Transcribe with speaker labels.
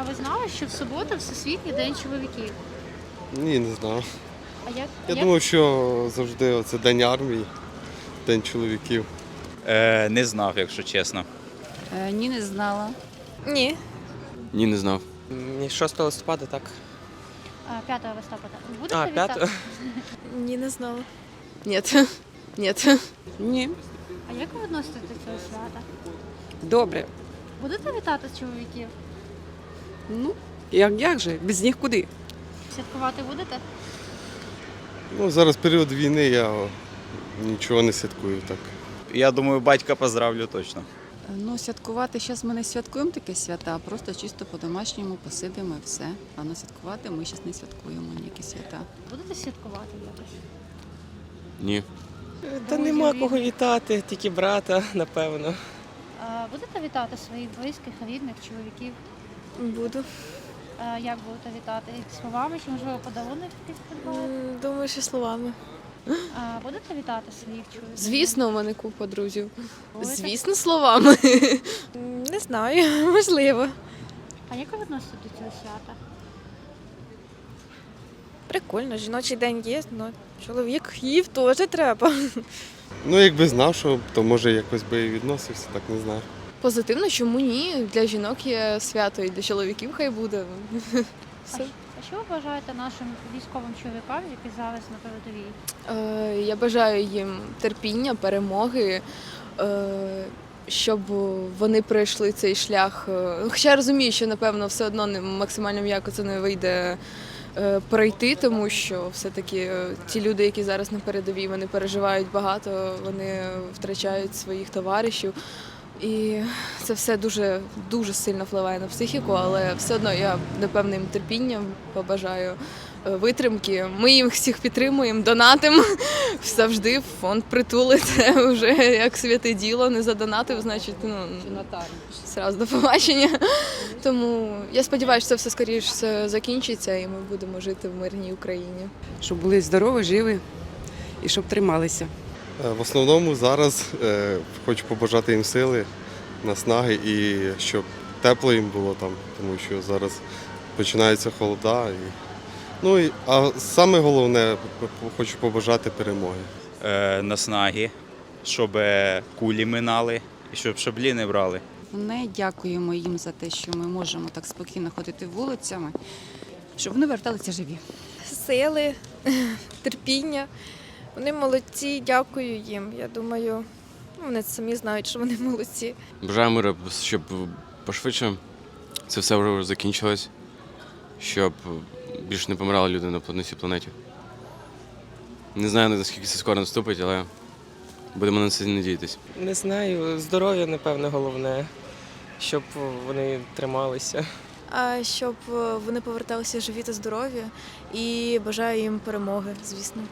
Speaker 1: А ви знали, що в суботу Всесвітній день чоловіків?
Speaker 2: Ні, не знав.
Speaker 1: А як?
Speaker 2: Я
Speaker 1: як?
Speaker 2: думав, що завжди це День армії, День чоловіків.
Speaker 3: Е, не знав, якщо чесно.
Speaker 4: Е, Ні, не знала.
Speaker 5: Ні.
Speaker 6: Ні, не знав.
Speaker 7: Ні, 6 листопада, так.
Speaker 1: А, 5 листопада. Будете
Speaker 7: А,
Speaker 1: вітати?
Speaker 7: 5?
Speaker 5: Ні, не знала.
Speaker 8: Ні. Ні.
Speaker 4: Ні.
Speaker 1: А як ви відноситесь до цього свята?
Speaker 8: Добре.
Speaker 1: Будете вітати чоловіків?
Speaker 8: Ну, як, як же? Без них куди?
Speaker 1: Святкувати будете?
Speaker 2: Ну, зараз період війни, я нічого не святкую так.
Speaker 3: Я думаю, батька поздравлю точно.
Speaker 4: Ну, святкувати зараз ми не святкуємо таке свята, а просто чисто по-домашньому посидимо і все. А на святкувати ми зараз не святкуємо ніякі свята.
Speaker 1: Будете святкувати якось?
Speaker 6: Ні.
Speaker 7: Та нема кого вітати, тільки брата, напевно.
Speaker 1: А, будете вітати своїх близьких, рідних, чоловіків?
Speaker 5: Буду.
Speaker 1: А, як будете вітати? Словами чи можливо подарунок якийсь придбаєте?
Speaker 5: М, Думаю, що словами.
Speaker 1: А, будете вітати своїх чоловіків?
Speaker 8: Звісно, у мене купа друзів.
Speaker 1: Будете?
Speaker 8: Звісно, словами.
Speaker 5: М, Не знаю, можливо.
Speaker 1: А як ви відноситесь до цього свята?
Speaker 5: Прикольно, жіночий день є, але чоловік їв теж треба.
Speaker 2: Ну, якби знав, що, то може якось би і відносився, так не знаю.
Speaker 8: Позитивно, чому ні? Для жінок є свято і для чоловіків хай буде. Все.
Speaker 1: а що ви бажаєте нашим військовим чоловікам, які зараз на передовій?
Speaker 8: Е, Я бажаю їм терпіння, перемоги, е, щоб вони пройшли цей шлях. Е, Хоча я розумію, що напевно все одно не максимально м'яко це не вийде е, пройти, тому що все-таки е, ті люди, які зараз на передовій, вони переживають багато, вони втрачають своїх товаришів. І це все дуже дуже сильно впливає на психіку, але все одно я напевно їм терпіння побажаю е, витримки. Ми їх всіх підтримуємо, донатимо завжди в фонд притули. Це вже як святе діло. Не задонатив, значить, ну зразу до побачення. Тому я сподіваюся, що це все скоріше закінчиться, і ми будемо жити в мирній Україні.
Speaker 9: щоб були здорові, живі і щоб трималися.
Speaker 2: Е, В основному зараз е, хочу побажати їм сили, наснаги і щоб тепло їм було там, тому що зараз починаються холода. І... Ну, і, а саме головне, хочу побажати перемоги.
Speaker 3: Е, наснаги, щоб кулі минали і щоб шаблі не брали.
Speaker 4: Не дякуємо їм за те, що ми можемо так спокійно ходити вулицями, щоб вони верталися живі.
Speaker 5: Сили, терпіння. Вони молодці, дякую їм. Я думаю, ну, вони самі знають, що вони молодці.
Speaker 6: Бажаю миру, щоб пошвидше це все вже закінчилось, щоб більше не помирали люди на цій планеті. Не знаю, наскільки це скоро наступить, але будемо на це надіятися.
Speaker 7: Не знаю, здоров'я, напевно, головне, щоб вони трималися.
Speaker 5: А щоб вони поверталися живі та здорові і бажаю їм перемоги, звісно.